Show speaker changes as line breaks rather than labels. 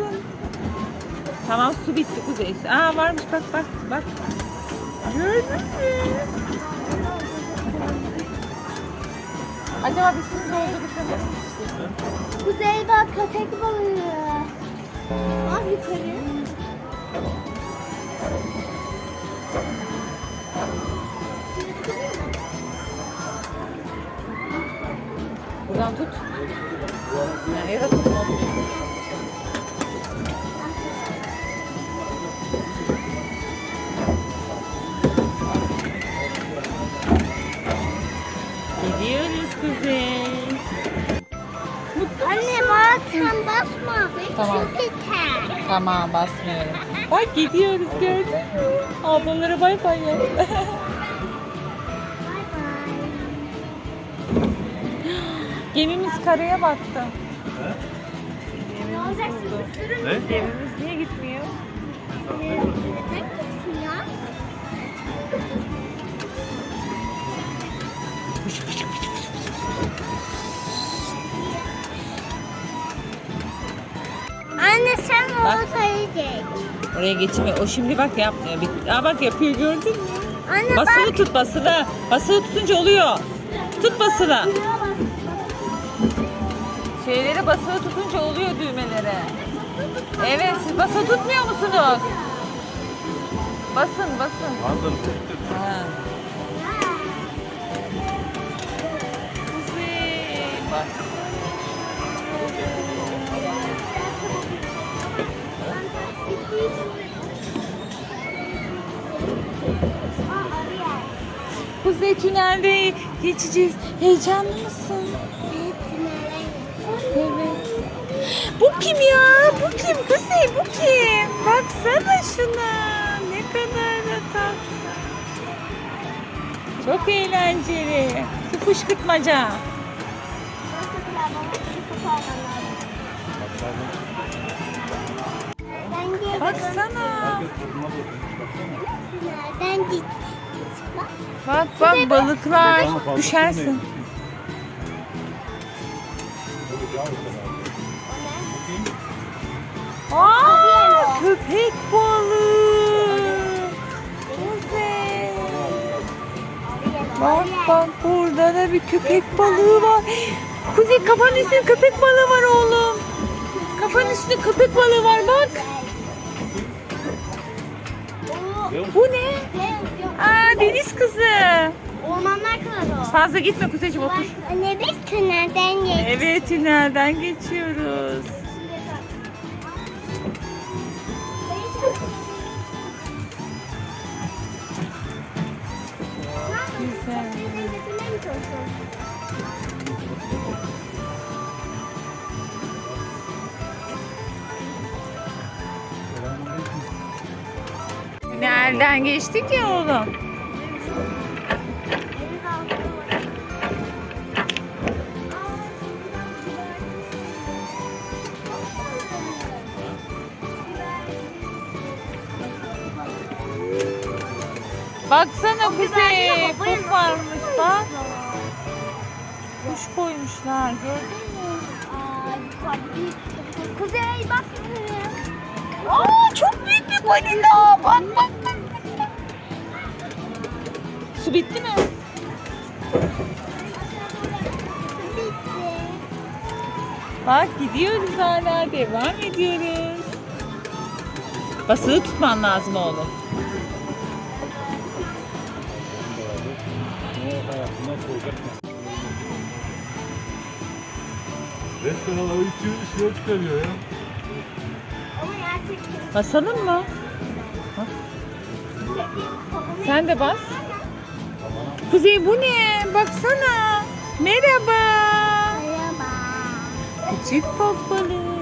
mısın? Tamam su bitti Kuzey. Aa varmış bak bak bak. Gördün mü? Acaba biz şimdi doldurursak
Kuzey bak köpek balığı. Bak yukarı.
Buradan tut. Ha, ya da tutma. Gidiyoruz Kuzey.
Anne bak sen basma.
Tamam.
Çünkü ter.
Tamam basmıyorum. Bak gidiyoruz gördün mü? Ablalara bay bay ya.
Bay bay.
Gemimiz karaya battı.
Ne olacak şimdi sürün
Ne?
Gemimiz niye gitmiyor?
Gitmiyor? Anne geç.
Oraya geçmiyor. O şimdi bak yapmıyor. Bir- Aa bak yapıyor gördün mü?
Anne
Basılı
bak.
tut basılı. Basılı tutunca oluyor. Tut basılı. Şeyleri basılı tutunca oluyor düğmeleri. Evet siz basılı tutmuyor musunuz? Basın basın.
Anladım.
Ha. Kuzey, bak. Kuzey tünelde geçeceğiz. Heyecanlı mısın? Evet. Bu kim ya? Bu kim? Kuzey bu kim? Baksana şuna. Ne kadar da tatlı. Çok eğlenceli. Su fışkırtmaca. Baksana.
Nereden git? Bak.
Bak balıklar. Düşersin. Aa, köpek balığı. Kuzey. Bak bak burada da bir köpek balığı var. Kuzey kafanın üstünde köpek balığı var oğlum. Kafanın üstünde köpek balığı var bak. Bu ne? Aa deniz kızı.
Ormanlar kadar o.
Fazla gitme Kuzeyciğim otur.
Anne biz tünelden geçtik.
Evet tünelden geçiyoruz. Güzel. Tünelden geçtik ya oğlum. Baksana Kuzey. Kuş varmış bak. Kuş koymuşlar gördün mü?
Kuzey bak.
Aa çok büyük bir balina. Bak bak bak. Su bitti mi?
Bitti.
Bak gidiyoruz hala devam ediyoruz. Basılı tutman lazım oğlum.
Restoran o içiyor, işiyor çıkarıyor ya.
Basalım mı? Bak. Sen de bas. Kuzey bu ne? Baksana. Merhaba.
Merhaba.
Küçük babalı.